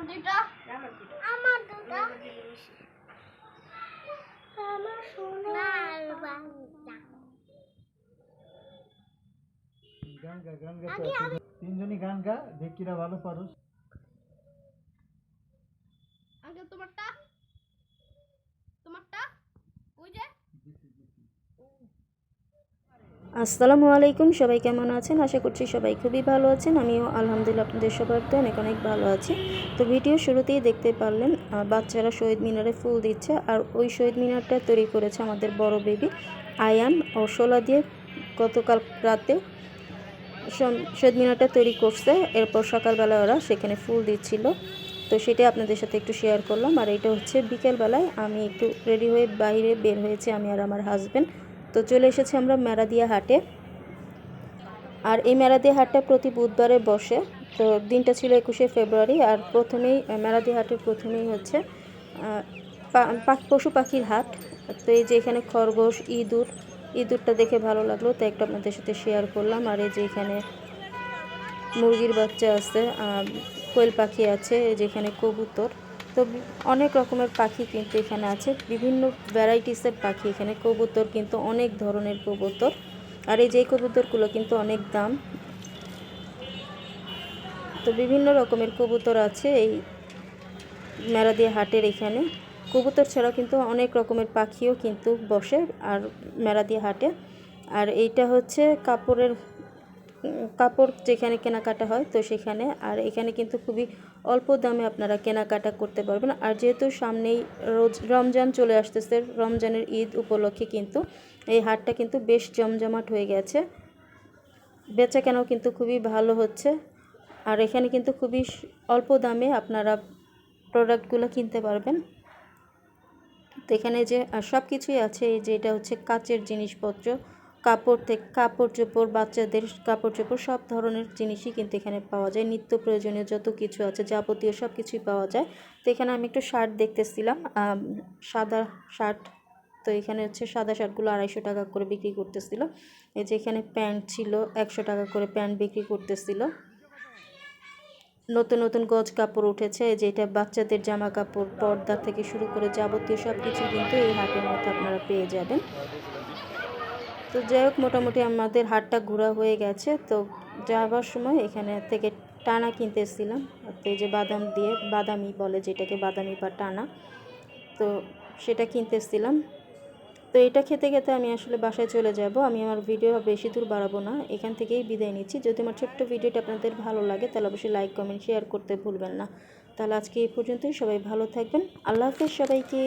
আমার দুইটা? আমার দুটো আমার সোনার বাংলা। গান গা গান গা তিনজনই গান গা দেখ কিরা ভালো পারোস। আঙ্কেল তোমারটা। তোমারটা? ওই যে? আসসালামু আলাইকুম, সবাই কেমন আছেন? আশা করছি সবাই খুবই ভালো আছেন। আমিও আলহামদুলিল্লাহ আপনাদের সবার তো অনেক অনেক ভালো আছি। তো ভিডিও শুরুতেই দেখতে পারলেন বাচ্চারা শহীদ মিনারে ফুল দিচ্ছে আর ওই শহীদ মিনারটা তৈরি করেছে আমাদের বড় বেবি আয়ান ও শোলা দিয়ে গতকাল রাতে। শহীদ মিনারটা তৈরি করছে, এরপর সকালবেলা ওরা সেখানে ফুল দিচ্ছিল। তো সেটাই আপনাদের সাথে একটু শেয়ার করলাম। আর এটা হচ্ছে বিকেলবেলায় আমি একটু রেডি হয়ে বাইরে বের হয়েছি, আমি আর আমার হাজব্যান্ড তো চলে এসেছি আমরা মেরাদিয়া হাটে। আর এই মেরাদিয়া হাটটা প্রতি বুধবারে বসে। তো দিনটা ছিল একুশে ফেব্রুয়ারি আর প্রথমেই মেরাদিয়া হাটের প্রথমেই হচ্ছে পশু পাখির হাট। তো এই যে এখানে খরগোশ, ইঁদুর, ইঁদুরটা দেখে ভালো লাগল, তো একটা আপনাদের সাথে শেয়ার করলাম। আর এই যে এখানে মুরগির বাচ্চা আছে কোয়েল পাখি আছে, এই যে এখানে কবুতর। তো অনেক রকমের পাখি কিন্তু এখানে আছে। বিভিন্ন ভ্যারাইটিসের পাখি এখানে। কবুতর কিন্তু অনেক ধরনের কবুতর। আর এই যে কবুতরগুলো কিন্তু অনেক দাম। তো বিভিন্ন রকমের কবুতর আছে এই মেরাদিয়া হাটের এখানে। কবুতর ছাড়াও কিন্তু অনেক রকমের পাখিও কিন্তু বসে আর মেরাদিয়া হাটে। আর এইটা হচ্ছে কাপড়ের কাপড় যেখানে কেনাকাটা হয়, তো সেখানে। আর এখানে কিন্তু খুবই অল্প দামে আপনারা কেনাকাটা করতে পারবেন। আর যেহেতু সামনেই রোজ রমজান চলে আসতেছে, রমজানের ঈদ উপলক্ষে কিন্তু এই হাটটা কিন্তু বেশ জমজমাট হয়ে গেছে। বেচা কেনাও কিন্তু খুবই ভালো হচ্ছে। আর এখানে কিন্তু খুবই অল্প দামে আপনারা প্রোডাক্টগুলো কিনতে পারবেন। তো এখানে যে সব কিছুই আছে, এই যে এটা হচ্ছে কাচের জিনিসপত্র। কাপড় থেকে, কাপড় চোপড়, বাচ্চাদের কাপড় চোপড়, সব ধরনের জিনিসই কিন্তু এখানে পাওয়া যায়। নিত্য প্রয়োজনীয় যত কিছু আছে, যাবতীয় সব কিছুই পাওয়া যায়। তো এখানে আমি একটু শার্ট দেখতেছিলাম সাদা শার্ট। তো এখানে হচ্ছে সাদা শার্টগুলো আড়াইশো টাকা করে বিক্রি করতেছিল। এই যে এখানে প্যান্ট ছিল, একশো টাকা করে প্যান্ট বিক্রি করতেছিল। নতুন নতুন গজ কাপড় উঠেছে যে এটা বাচ্চাদের জামা কাপড়, পর্দা থেকে শুরু করে যাবতীয় সব কিছু কিন্তু এই হাটের মধ্যে আপনারা পেয়ে যাবেন। তো যাই হোক, মোটামুটি আমাদের হাটটা ঘোরা হয়ে গেছে। তো যাওয়ার সময় এখানে থেকে টানা কিনতে এসেছিলাম। তো এই যে বাদাম দিয়ে, বাদামি বলে যেটাকে, বাদামি বা টানা, তো সেটা কিনতে এসেছিলাম। তো এটা খেতে খেতে আমি আসলে বাসায় চলে যাব। আমি আমার ভিডিও বেশি দূর বাড়াবো না। এখান থেকেই বিদায় নিচ্ছি। যদি আমার ছোট্ট ভিডিওটা আপনাদের ভালো লাগে, তাহলে অবশ্যই লাইক, কমেন্ট শেয়ার করতে ভুলবেন না। তাহলে আজকে এই পর্যন্তই। সবাই ভালো থাকবেন। আল্লাহ হাফেজ সবাইকে।